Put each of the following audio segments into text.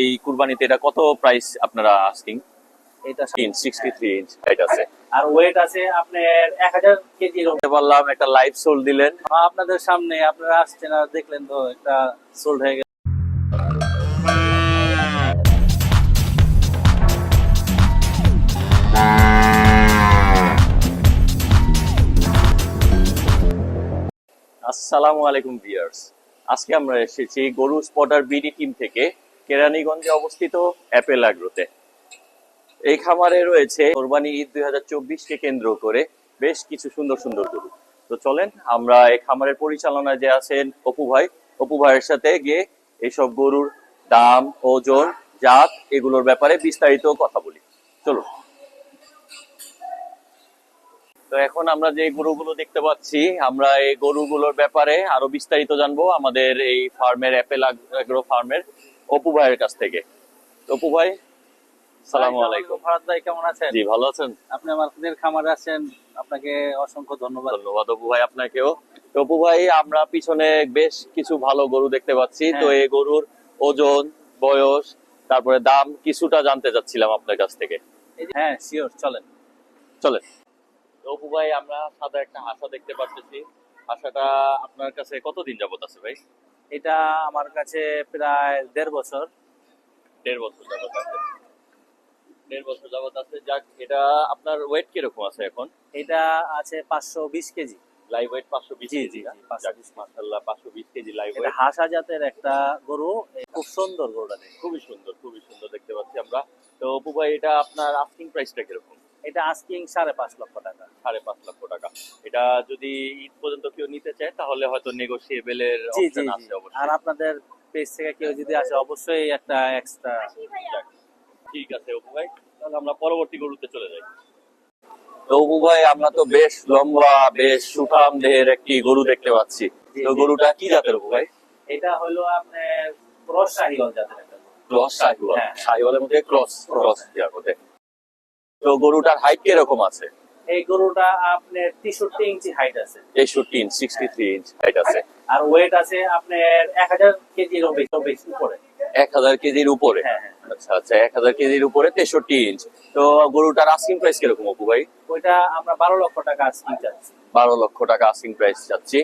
এই কুরবানিতে এটা কত প্রাইস আপনারা আস্কিং এটা inch sixty three inch height আছে। আর ওয়েট আছে আপনার এক হাজার কেজি বলতে পারলাম একটা লাইভ সোল দিলেন। আপনাদের সামনে আপনারা আসছেন আর দেখলেন তো একটা সোল্ড হয়ে গেল। আসসালামু আলাইকুম ভিউয়ার্স আজকে আমরা এসেছি গরু স্পটার বিডি টিম থেকে। কেরানীগঞ্জে অবস্থিত অ্যাপেল আগ্রোতে। এই খামারে রয়েছে কোরবানি ঈদ দুই হাজার কেন্দ্র করে বেশ কিছু সুন্দর সুন্দর গরু। তো চলেন, আমরা এই খামারের পরিচালনায় যে আছেন অপু ভাই। অপু ভাইয়ের সাথে গিয়ে এইসব গরুর দাম, ওজন, জাত এগুলোর ব্যাপারে বিস্তারিত কথা বলি। চলুন। তো এখন আমরা যে গরুগুলো দেখতে পাচ্ছি, আমরা এই গরুগুলোর ব্যাপারে আরও বিস্তারিত জানব আমাদের এই ফার্মের অ্যাপেল আগ্রো ফার্মের। অপু ভাইয়ের কাছ থেকে। অপু ভাই সালামু আলাইকুম। ভারত ভাই কেমন আছেন? জি ভালো আছেন। আপনি আমাদের খামারে আছেন আপনাকে অসংখ্য ধন্যবাদ। ধন্যবাদ অপু ভাই আপনাকেও। অপু ভাই আমরা পিছনে বেশ কিছু ভালো গরু দেখতে পাচ্ছি। তো হ্যাঁ। এই গরুর ওজন বয়স তারপরে দাম কিছুটা জানতে চাচ্ছিলাম আপনার কাছ থেকে। হ্যাঁ শিওর চলেন। চলেন। তো অপু ভাই আমরা সাদা একটা হাসা দেখতে পাচ্ছি। হাসাটা আপনার কাছে কতদিন যাবত আছে ভাই? এটা আমার কাছে প্রায় দেড় বছর। দেড় বছর যাবত আছে। দেড় বছর যাবত আছে। যাক এটা আপনার ওয়েট কীরকম আছে এখন? এটা আছে পাঁচশো বিশ কেজি। লাইভ ওয়েট পাঁচশো বিশ কেজি জি, না? জি, 520 যাক, মাশাআল্লাহ পাঁচশো বিশ কেজি লাইভ ওয়েট হাসা জাতের একটা গরু খুব সুন্দর গরুটা খুবই সুন্দর খুবই সুন্দর দেখতে পাচ্ছি আমরা। তো অপু ভাই এটা আপনার আস্কিং প্রাইসটা কীরকম? এটা আস্কিং সাড়ে পাঁচ লক্ষ টাকা। সাড়ে পাঁচ লক্ষ টাকা। এটা যদি ঈদ পর্যন্ত কেউ নিতে চায় তাহলে হয়তো নেগোসিয়েবলের অপশন আছে অবশ্যই। আর আপনাদের পেজ থেকে কেউ যদি আসে অবশ্যই একটা এক্সট্রা ঠিক আছে অপু ভাই। তাহলে আমরা পরবর্তী গরুতে চলে যাই। তো অপু ভাই আমরা তো বেশ লম্বা বেশ সুঠাম দেহের একটি গরু দেখতে পাচ্ছি। তো গরুটা কি জাতের অপু ভাই? এটা হলো আপনার ক্রস শাহিওয়াল জাতের একটা ক্রস শাহিওয়াল। হ্যাঁ। শাহিওয়ালের মধ্যে ক্রস ক্রস জাতে তো গরুটার হাইট কীরকম আছে? এই গরুটা আপনার তেষট্টি ইঞ্চি হাইট আছে। তেষট্টি inch sixty three inch height আছে। আর ওয়েট আছে আপনার এক হাজার কেজির উপরে এক হাজার কেজির উপরে? হ্যাঁ হ্যাঁ। আচ্ছা আচ্ছা এক হাজার কেজির উপরে তেষট্টি ইঞ্চ। তো গরুটার আস্কিং প্রাইস কীরকম অপু ভাই? ওইটা আমরা বারো লক্ষ টাকা আস্কিং চাচ্ছি। বারো লক্ষ টাকা আস্কিং প্রাইস যাচ্ছি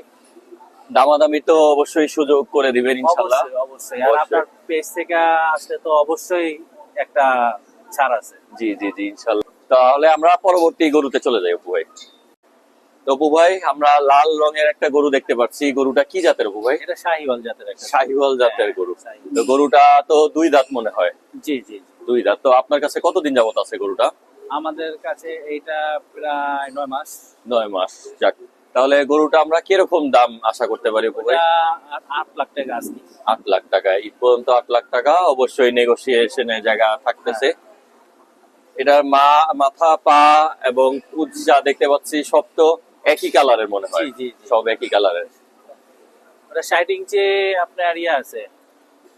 দামাদামি তো অবশ্যই সুযোগ করে দিবেন ইনশাল্লাহ। অবশ্যই অবশ্যই। আর আপনার পেজ থেকে আসলে তো অবশ্যই একটা ছাড় আছে। জি জি জি ইনশাল্লাহ। তাহলে আমরা পরবর্তী গরুতে চলে যাই অপু ভাই। তো অপু ভাই আমরা লাল রঙের একটা গরু দেখতে পাচ্ছি। গরুটা কি জাতের অপু ভাই? এটা শাহিওয়াল জাতের একটা শাহিওয়াল জাতের গরু। তো গরুটা তো দুই দাঁত মনে হয়। জি জি। দুই দাঁত। তো আপনার কাছে কতদিন যাবত আছে গরুটা? আমাদের কাছে এইটা প্রায় নয় মাস। নয় মাস যাক। তাহলে গরুটা আমরা কীরকম দাম আশা করতে পারি অপু ভাই? আট- লাখ টাকা আজকে। আট লাখ টাকা। ঈদ পর্যন্ত আট লাখ টাকা অবশ্যই নেগোসিয়েশনের জায়গা থাকতেছে। এটার মা মাথা পা এবং পুঁজ যা দেখতে পাচ্ছি সব তো একই কালারের মনে হয়। সব একই কালারের। ওটা ষাট ইঞ্চি আপনার ইয়ে আছে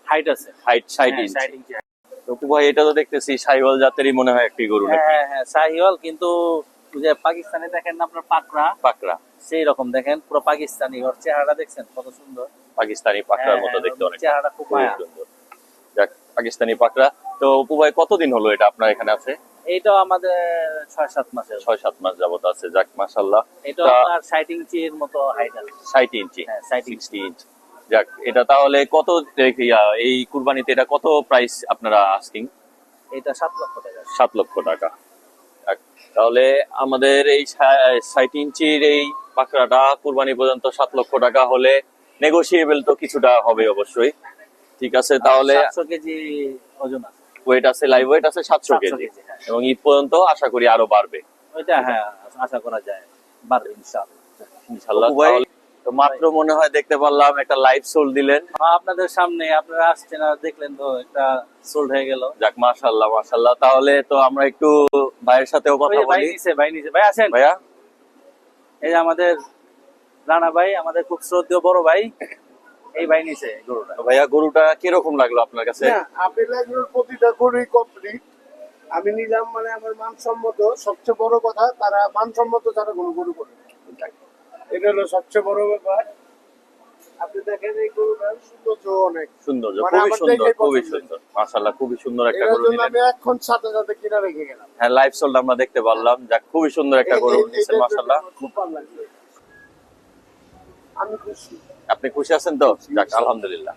হাইট আছে। হাইট ষাট হ্যাঁ, ইঞ্চ 60 ইঞ্চি height। টপু ভাই এটা তো দেখতেছি সাইওয়াল জাতেরই মনে হয় একটি গরু নাকি? হ্যাঁ হ্যাঁ শাহিওয়াল কিন্তু যে পাকিস্তানে দেখেন না আপনার পাকড়া? পাকড়া। সেই রকম দেখেন পুরো পাকিস্তানি ওর চেহারাটা দেখছেন কত সুন্দর। পাকিস্তানি পাকড়ার হ্যাঁ, মতো হ্যাঁ, দেখতে অনেক। চেহারাটা খুব সুন্দর। যাক পাকিস্তানি পাকড়া। তো অপু ভাই কতদিন হলো এটা আপনার এখানে আছে? এইটাও আমাদের ছয় সাত মাসের ছয় সাত মাস যাবত আছে যাক মাসাল্লাহ এটা আপনার ষাট ইঞ্চির মতো হাইট আছে। ষাট ইঞ্চি। হ্যাঁ ষাট ইঞ্চি। সিক্সটি যাক এটা তাহলে কত এই কুরবানিতে এটা কত প্রাইস আপনারা আস্কিং এটা সাত লক্ষ টাকা। সাত লক্ষ টাকা। তাহলে আমাদের এই ষাট ইঞ্চির এই পাকড়াটা কুরবানি পর্যন্ত সাত লক্ষ টাকা হলে নেগোসিয়েবল তো কিছুটা হবে অবশ্যই। ঠিক আছে তাহলে সাতশো কেজি ওজন আছে। ওয়েট আছে লাইভ ওয়েট আছে সাতশো কেজি। এবং ঈদ পর্যন্ত আশা করি আরও বাড়বে। ওইটা হ্যাঁ আশা করা যায়। বাড়বে ইনশাআল্লাহ। ইনশাল্লাহ তো মাত্র মনে হয় দেখতে পারলাম একটা লাইভ সোল দিলেন। আপনাদের সামনে আপনারা আসছেন আর দেখলেন তো একটা সোল্ড হয়ে গেল। যাক মাশাল্লাহ মাশাল্লাহ তাহলে তো আমরা একটু ভাইয়ের সাথেও কথা যে ভাই নিচে ভাই নিচে। ভাই আসেন। ভাইয়া? এই যে আমাদের রানা ভাই আমাদের খুব শ্রদ্ধেয় বড় ভাই। এই ভাই নিচে গরুটা। ভাইয়া গরুটা কীরকম লাগল আপনার কাছে? প্রতিটা গরুই কমপ্লিট। আমি নিলাম মানে আমার মানসম্মত সবচেয়ে বড় কথা তারা মানসম্মত তারা কোনো গরু করে এটা হলো সবচেয়ে বড় ব্যাপার। আপনি দেখেন এই গরুটার সৌন্দর্য অনেক। সুন্দর মানে খুবই সুন্দর খুবই সুন্দর। মাশাআল্লাহ খুবই সুন্দর একটা গরু নিলেন। আমি এখন সাথে সাথে কিনা রেখে গেলাম। হ্যাঁ লাইভ সোল্ড আমরা দেখতে পারলাম। যাক খুবই সুন্দর একটা গরু মাশাআল্লাহ। খুব ভালো লাগল আমি খুশি। আপনি খুশি আছেন তো? যাক আলহামদুলিল্লাহ।